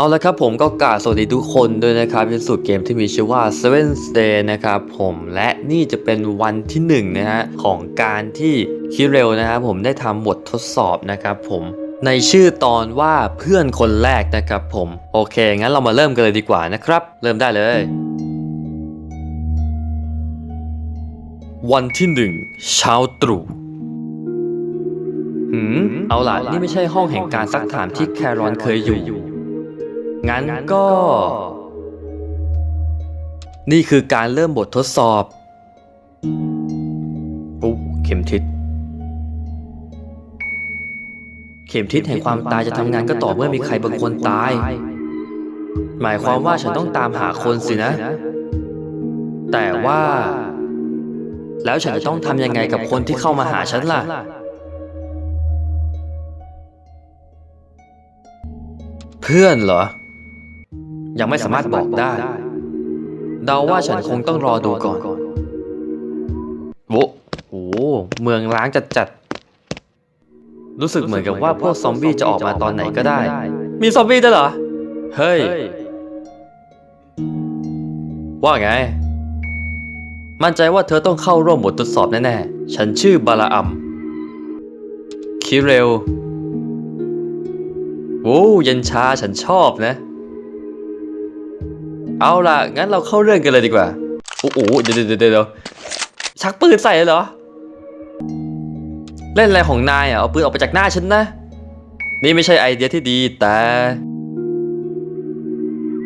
เอาละครับผมก็กราสวัสดีทุกคนด้วยนะครับที่สู่เกมที่มีชื่อว่า Seven Day นะครับผมและนี่จะเป็นวันที่หนึ่งนะฮะของการที่คิเรลนะครับผมได้ทำบททดสอบนะครับผมในชื่อตอนว่าเพื่อนคนแรกนะครับผมโอเค งั้นเรามาเริ่มกันเลยดีกว่านะครับ เริ่มได้เลย วันที่หนึ่งเช้าตรู่หืมเอาล่ะนี่ไม่ใช่ห้องแห่งการซักถามที่แครอนเคยอยู่ งั้นก็ นี่คือการเริ่มบททดสอบโอ้เข็มทิศเข็มทิศแห่งความตายจะทำงานก็ต่อเมื่อมีใครบางคนตาย หมายความว่าฉันต้องตามหาคนสินะ แต่ว่า แล้วฉันจะต้องทำยังไงกับคนที่เข้ามาหาฉันล่ะ เพื่อนเหรอ ยังไม่สามารถบอกได้ เดาว่าฉันคงต้องรอดูก่อนโว้โหเมืองล้างจัดจัดๆรู้สึกเหมือนกับว่าพวกซอมบี้จะออกมาตอนไหนก็ได้ มีซอมบี้ด้วยเหรอ เฮ้ย ว่าไง มั่นใจว่าเธอต้องเข้าร่วมบททดสอบแน่ๆ ฉันชื่อบาลาอัม คิเรลโอ้เย็นชาฉันชอบนะ เอาล่ะ งั้นเราเข้าเรื่องกันเลยดีกว่า โอ้โหเดี๋ยวเดี๋ยวเดี๋ยวชักปืนใส่เลยเหรอ เล่นอะไรของนายอะ เอาปืนออกไปจากหน้าฉันนะ นี่ไม่ใช่ไอเดียที่ดีแต่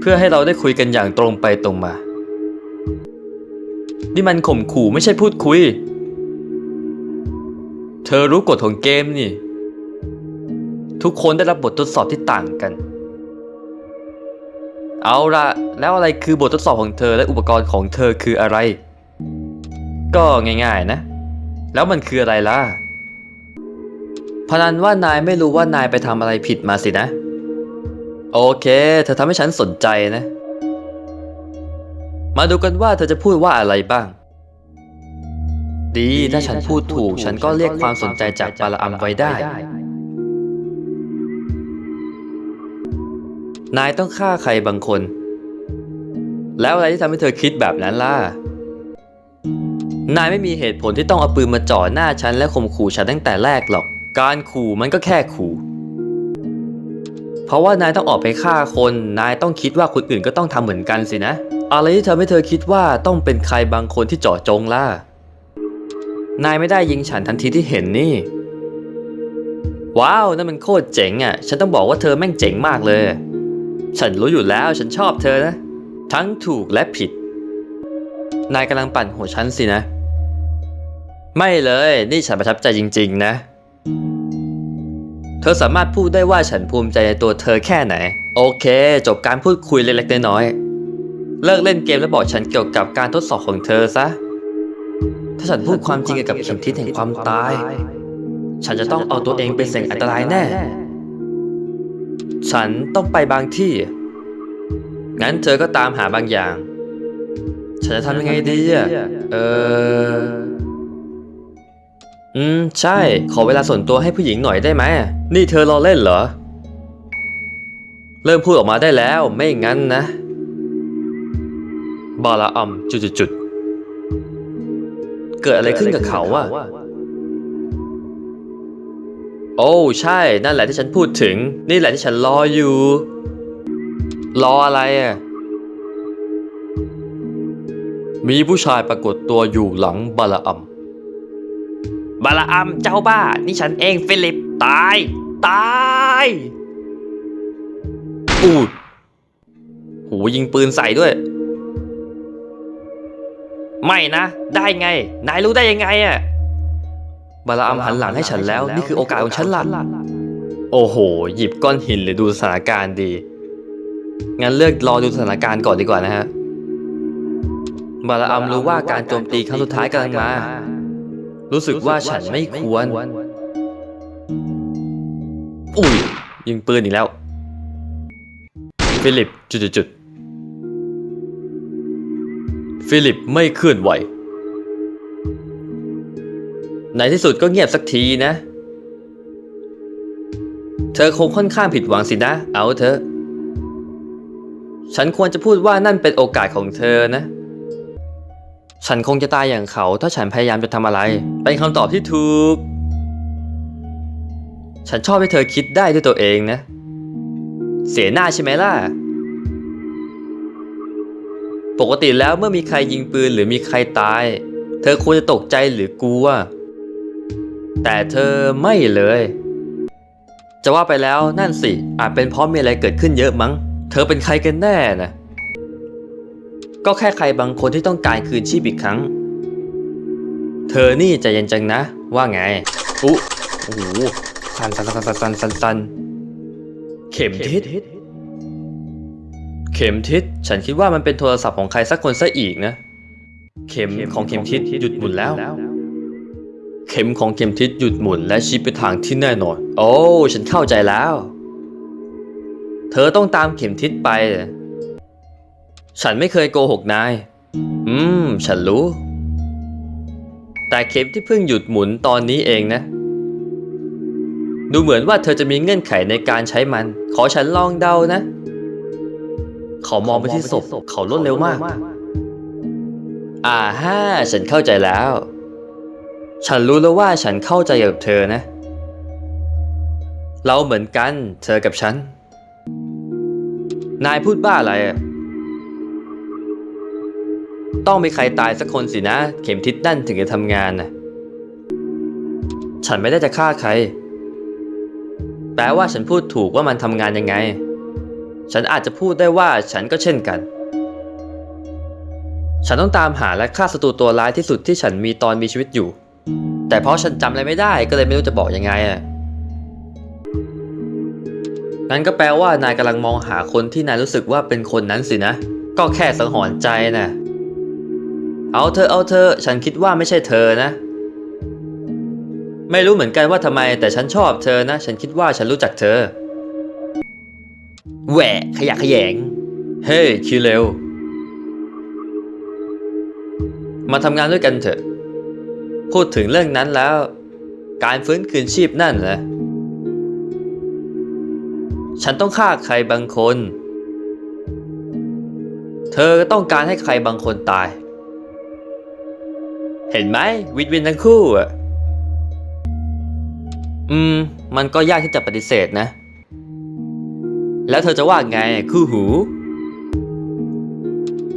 เพื่อให้เราได้คุยกันอย่างตรงไปตรงมา นี่มันข่มขู่ไม่ใช่พูดคุย เธอรู้กฎของเกมนี่ ทุกคนได้รับบททดสอบที่ต่างกัน เอาละแล้วอะไรคือบททดสอบของเธอและอุปกรณ์ของเธอคืออะไร ก็ง่ายๆนะ แล้วมันคืออะไรล่ะ พนันว่านายไม่รู้ว่านายไปทำอะไรผิดมาสินะ โอเค เธอทำให้ฉันสนใจนะ มาดูกันว่าเธอจะพูดว่าอะไรบ้าง ดีถ้าฉันพูดถูกฉันก็เรียกความสนใจจากปาลอัมไว้ได้ นายต้องฆ่าใครบางคน แล้วอะไรที่ทำให้เธอคิดแบบนั้นล่ะ นายไม่มีเหตุผลที่ต้องเอาปืนมาจ่อหน้าฉันและข่มขู่ฉันตั้งแต่แรกหรอก การขู่มันก็แค่ขู่ เพราะว่านายต้องออกไปฆ่าคน นายต้องคิดว่าคนอื่นก็ต้องทำเหมือนกันสินะ อะไรที่ทำให้เธอคิดว่าต้องเป็นใครบางคนที่เจาะจงล่ะ นายไม่ได้ยิงฉันทันทีที่เห็นนี่ ว้าวนั่นมันโคตรเจ๋งอะ ฉันต้องบอกว่าเธอแม่งเจ๋งมากเลย ฉันรู้อยู่แล้วฉันชอบเธอนะ ทั้งถูกและผิด นายกำลังปั่นหัวฉันสินะ ไม่เลยนี่ฉันประทับใจจริง ๆ นะ เธอสามารถพูดได้ว่าฉันภูมิใจในตัวเธอแค่ไหน โอเค จบการพูดคุยเล็กๆน้อยๆเลิกเล่นเกมแล้วบอกฉันเกี่ยวกับการทดสอบของเธอซะ ถ้าฉันพูดความจริงเกี่ยวกับเข็มทิศแห่งความตาย ฉันจะต้องเอาตัวเองไปเสี่ยงอันตรายแน่ ฉันต้องไปบางที่ งั้นเธอก็ตามหาบางอย่าง ฉันจะทำยังไงดีอะ เออ อืม ใช่ ขอเวลาส่วนตัวให้ผู้หญิงหน่อยได้ไหม นี่เธอรอเล่นเหรอ เริ่มพูดออกมาได้แล้ว ไม่งั้นนะ บาลาอัมจุดๆเกิดอะไรขึ้นกับเขาอะ โอ้ใช่ นั่นแหละที่ฉันพูดถึง นี่แหละที่ฉันรออยู่ รออะไรอะ มีผู้ชายปรากฏตัวอยู่หลังบาลาอัม บาลาอัมเจ้าบ้า นี่ฉันเองฟิลิป ตาย ตายอูดโหยิงปืนใส่ด้วย ไม่นะ ได้ไง นายรู้ได้ยังไงอะ บาลาอัมหันหลังให้ฉันแล้ว นี่คือโอกาสของฉันละโอ้โห หยิบก้อนหินหรือดูสถานการณ์ดี งั้นเลือกรอดูสถานการณ์ก่อนดีกว่านะฮะ บาลาอัมรู้ว่าการโจมตีครั้งสุดท้ายกำลังมา รู้สึกว่าฉันไม่ควร อุ้ย ยิงปืนอีกแล้ว ฟิลิปจุดๆฟิลิปไม่เคลื่อนไหว ในที่สุดก็เงียบสักทีนะ เธอคงค่อนข้างผิดหวังสินะ เอาเถอะฉันควรจะพูดว่านั่นเป็นโอกาสของเธอนะ ฉันคงจะตายอย่างเขา ถ้าฉันพยายามจะทำอะไร เป็นคำตอบที่ถูก ฉันชอบให้เธอคิดได้ด้วยตัวเองนะ เสียหน้าใช่ไหมล่ะปกติแล้วเมื่อมีใครยิงปืนหรือมีใครตาย เธอควรจะตกใจหรือกลัว แต่เธอไม่เลย จะว่าไปแล้วนั่นสิ อาจเป็นเพราะมีอะไรเกิดขึ้นเยอะมั้ง เธอเป็นใครกันแน่นะ ก็แค่ใครบางคนที่ต้องการคืนชีพอีกครั้ง เธอนี่ใจเย็นจังนะ ว่าไง อุ๊โอ้โหสันสันสันสันสันสันสันเข็มทิศเข็มทิศฉันคิดว่ามันเป็นโทรศัพท์ของใครสักคนซะอีกนะ เข็มของเข็มทิศหยุดหมุนแล้ว เข็มของเข็มทิศหยุดหมุนและชี้ไปทางที่แน่นอน โอ้ ฉันเข้าใจแล้ว เธอต้องตามเข็มทิศไป ฉันไม่เคยโกหกนาย อืม ฉันรู้ แต่เข็มที่เพิ่งหยุดหมุนตอนนี้เองนะ ดูเหมือนว่าเธอจะมีเงื่อนไขในการใช้มัน ขอฉันลองเดานะ เขามองไปที่ศพ เขารวดเร็วมาก อ่าฮ่า ฉันเข้าใจแล้ว ฉันรู้แล้วว่าฉันเข้าใจกับเธอนะ เราเหมือนกัน เธอกับฉัน นายพูดบ้าอะไรอะต้องมีใครตายสักคนสินะ เข็มทิศนั่นถึงจะทำงานนะฉันไม่ได้จะฆ่าใคร แปลว่าฉันพูดถูกว่ามันทำงานยังไง ฉันอาจจะพูดได้ว่าฉันก็เช่นกัน ฉันต้องตามหาและฆ่าศัตรูตัวร้ายที่สุดที่ฉันมีตอนมีชีวิตอยู่ แต่เพราะฉันจำอะไรไม่ได้ก็เลยไม่รู้จะบอกยังไงอะงั้นก็แปลว่านายกำลังมองหาคนที่นายรู้สึกว่าเป็นคนนั้นสินะ ก็แค่สังหรณ์ใจนะ เอาเธอเอาเธอ ฉันคิดว่าไม่ใช่เธอนะ ไม่รู้เหมือนกันว่าทำไม แต่ฉันชอบเธอนะ ฉันคิดว่าฉันรู้จักเธอ แหวะขยะขยง เฮ้ยคิวเร็ว มาทำงานด้วยกันเถอะ พูดถึงเรื่องนั้นแล้ว การฟื้นคืนชีพนั่นนะฉันต้องฆ่าใครบางคน เธอต้องการให้ใครบางคนตาย เห็นไหมวินวินทั้งคู่อะ อืม มันก็ยากที่จะปฏิเสธนะ แล้วเธอจะว่าไงคู่หู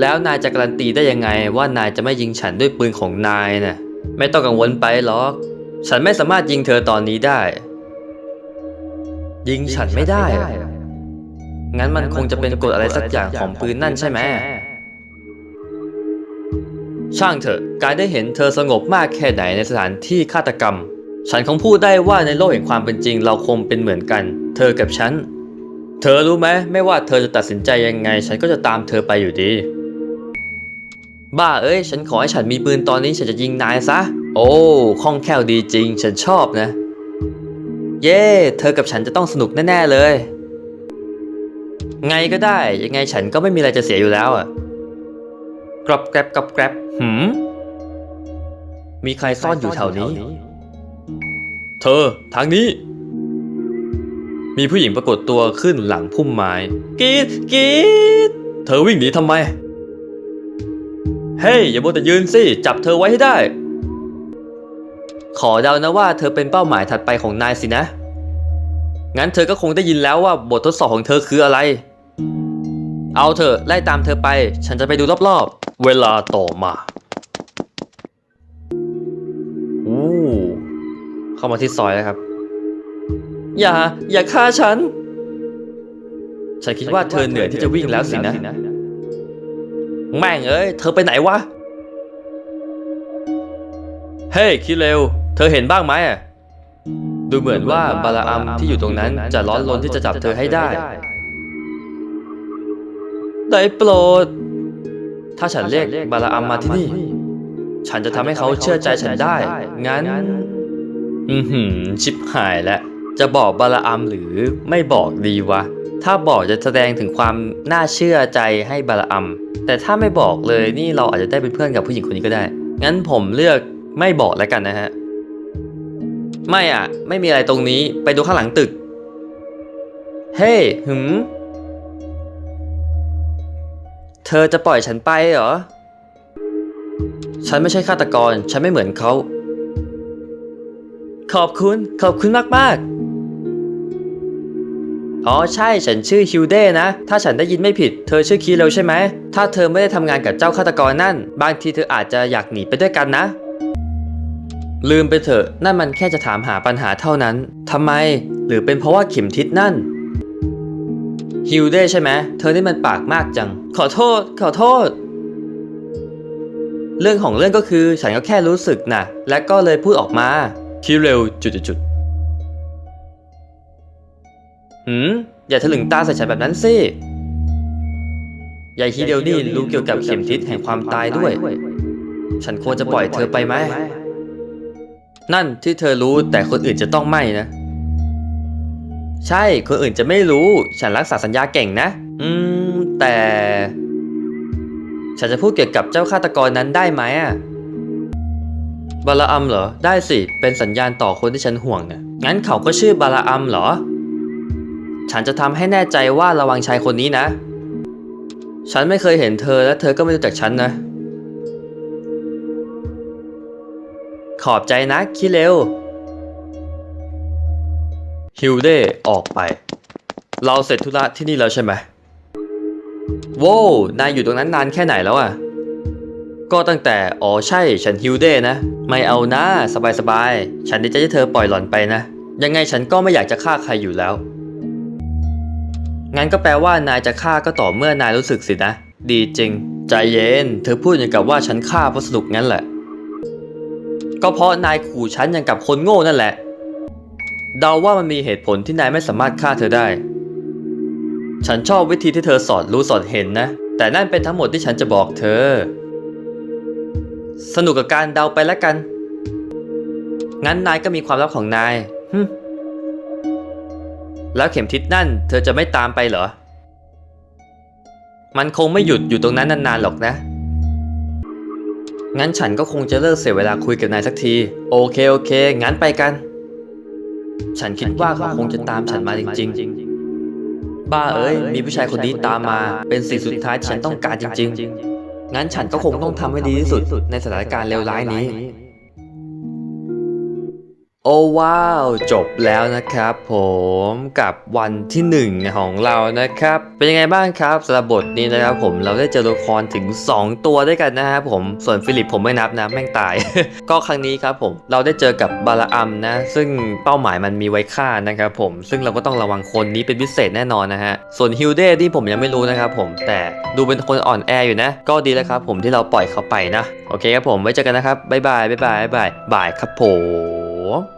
แล้วนายจะการันตีได้ยังไงว่านายจะไม่ยิงฉันด้วยปืนของนายนะ่ะ ไม่ต้องกังวลไปหรอก ฉันไม่สามารถยิงเธอตอนนี้ได้ ยิงฉันไม่ได้อะงั้นมันคงจะเป็นกฎอะไรสักอย่างของปืนนั่นใช่ไหม ช่างเถอะ การได้เห็นเธอสงบมากแค่ไหนในสถานที่ฆาตกรรม ฉันคงพูดได้ว่าในโลกแห่งความเป็นจริงเราคงเป็นเหมือนกัน เธอกับฉัน เธอรู้ไหมไม่ว่าเธอจะตัดสินใจยังไง ฉันก็จะตามเธอไปอยู่ดี บ้าเอ้ย ฉันขอให้ฉันมีปืนตอนนี้ฉันจะยิงนายซะ โอ้คล่องแคล่วดีจริง ฉันชอบนะ เย้เธอกับฉันจะต้องสนุกแน่ ๆ เลย ไงก็ได้ ยังไงฉันก็ไม่มีอะไรจะเสียอยู่แล้วอะกรอบแกรบกรอบแกรบหืมมีใครซ่อนอยู่แถวนี้ เธอ ทางนี้ มีผู้หญิงปรากฏตัวขึ้นหลังพุ่มไม้กรีดกรีดเธอวิ่งหนีทำไม เฮ้ย อย่ามัวแต่ยืนสิ จับเธอไว้ให้ได้ ขอเดานะว่าเธอเป็นเป้าหมายถัดไปของนายสินะ งั้นเธอก็คงได้ยินแล้วว่าบททดสอบของเธอคืออะไร เอาเถอะไล่ตามเธอไป ฉันจะไปดูรอบๆ เวลาต่อมาอู้เข้ามาที่ซอยแล้วครับ อย่า อย่าฆ่าฉัน ฉันคิดว่าเธอเหนื่อยที่จะวิ่งแล้วสินะ แม่งเอ้ย เธอไปไหนวะ เฮ้ยคิดเร็ว เธอเห็นบ้างไหมอะดูเหมือนว่าบาลาอัมที่อยู่ตรงนั้นจะร้อนรนที่จะจับเธอให้ได้ ได้โปรด ถ้าฉันเรียกบาลาอัมมาที่นี่ ฉันจะทำให้เขาเชื่อใจฉันได้ งั้น อือหือชิบหายแล้ว จะบอกบาลาอัมหรือไม่บอกดีวะ ถ้าบอกจะแสดงถึงความน่าเชื่อใจให้บาลอัม แต่ถ้าไม่บอกเลยนี่เราอาจจะได้เป็นเพื่อนกับผู้หญิงคนนี้ก็ได้ งั้นผมเลือกไม่บอกแล้วกันนะฮะ ไม่อะ ไม่มีอะไรตรงนี้ไปดูข้างหลังตึก เฮ้หืมเธอจะปล่อยฉันไปเหรอ ฉันไม่ใช่ฆาตกร ฉันไม่เหมือนเขา ขอบคุณ ขอบคุณมาก ๆ อ๋อใช่ฉันชื่อฮิวเด้นะ ถ้าฉันได้ยินไม่ผิด เธอชื่อคีเรลใช่ไหม ถ้าเธอไม่ได้ทำงานกับเจ้าฆาตกรนั่น บางทีเธออาจจะอยากหนีไปด้วยกันนะ ลืมไปเถอะ นั่นมันแค่จะถามหาปัญหาเท่านั้นทำไม หรือเป็นเพราะว่าเข็มทิศนั่นฮิวเด้ใช่ไหมเธอนี่มันปากมากจัง ขอโทษ ขอโทษ เรื่องของเรื่องก็คือฉันก็แค่รู้สึกนะและก็เลยพูดออกมาคิวเร็วจุดๆ หืมอย่าถลึงตาใส่ฉันแบบนั้นสิยายฮิเดลนี่รู้เกี่ยวกับเข็มทิศแห่งความตายด้วย ฉันควรจะปล่อยเธอไปไหม นั่นที่เธอรู้แต่คนอื่นจะต้องไม่นะ ใช่คนอื่นจะไม่รู้ ฉันรักษาสัญญาเก่งนะ อืม แต่ ฉันจะพูดเกี่ยวกับเจ้าฆาตกรนั้นได้ไหมอะบาลาอัมเหรอ ได้สิ เป็นสัญญาณต่อคนที่ฉันห่วงนะงั้นเขาก็ชื่อบาลาอัมเหรอ ฉันจะทำให้แน่ใจว่าระวังชายคนนี้นะ ฉันไม่เคยเห็นเธอและเธอก็ไม่รู้จักฉันนะ ขอบใจนะ คิเร็ว ฮิวเด้ออกไป เราเสร็จธุระที่นี่แล้วใช่ไหมโว้วนายอยู่ตรงนั้นนานแค่ไหนแล้วอะ ก็ตั้งแต่ อ๋อใช่ ฉันฮิวเด้นะ ไม่เอานะ สบายๆ ฉันดีใจที่เธอปล่อยหล่อนไปนะ ยังไงฉันก็ไม่อยากจะฆ่าใครอยู่แล้ว งั้นก็แปลว่านายจะฆ่าก็ต่อเมื่อนายรู้สึกสินะ ดีจริง ใจเย็น เธอพูดอย่างกับว่าฉันฆ่าเพราะสนุกงั้นแหละ ก็เพราะนายขู่ฉันอย่างกับคนโง่นั่นแหละ เดาว่ามันมีเหตุผลที่นายไม่สามารถฆ่าเธอได้ ฉันชอบวิธีที่เธอสอดรู้สอดเห็นนะ แต่นั่นเป็นทั้งหมดที่ฉันจะบอกเธอ สนุกกับการเดาไปแล้วกัน งั้นนายก็มีความลับของนายฮึ แล้วเข็มทิศนั่นเธอจะไม่ตามไปเหรอ มันคงไม่หยุดอยู่ตรงนั้นนานๆหรอกนะ งั้นฉันก็คงจะเลิกเสียเวลาคุยกับนายสักที โอเคโอเค งั้นไปกัน ฉันคิดว่าเขาคงจะตามฉันมาจริงๆ บ้าเอ้ย มีผู้ชายคนนี้ตามมา เป็นสิ่งสุดท้ายที่ฉันต้องการจริง ๆ งั้นฉันก็คงต้องทำให้ดีที่สุดในสถานการณ์เลวร้ายนี้ โอ้ว้าว จบแล้วนะครับผมกับวันที่หนึ่งของเรานะครับ เป็นยังไงบ้างครับสำหรับบทนี้นะครับผมเราได้เจอตัวละครถึง 2 ตัวด้วยกันนะครับผมส่วนฟิลิปผมไม่นับนะแม่งตาย ก็ครั้งนี้ครับผมเราได้เจอกับบาลาอัมนะ ซึ่งเป้าหมายมันมีไว้ฆ่านะครับผมซึ่งเราก็ต้องระวังคนนี้เป็นพิเศษแน่นอนนะฮะส่วนฮิลเดที่ผมยังไม่รู้นะครับผมแต่ดูเป็นคนอ่อนแออยู่นะ ก็ดีแล้วครับผมที่เราปล่อยเขาไปนะโอเคครับผมไว้เจอกันนะครับบ๊ายบายบ๊ายบายบ๊ายบายบายครับผม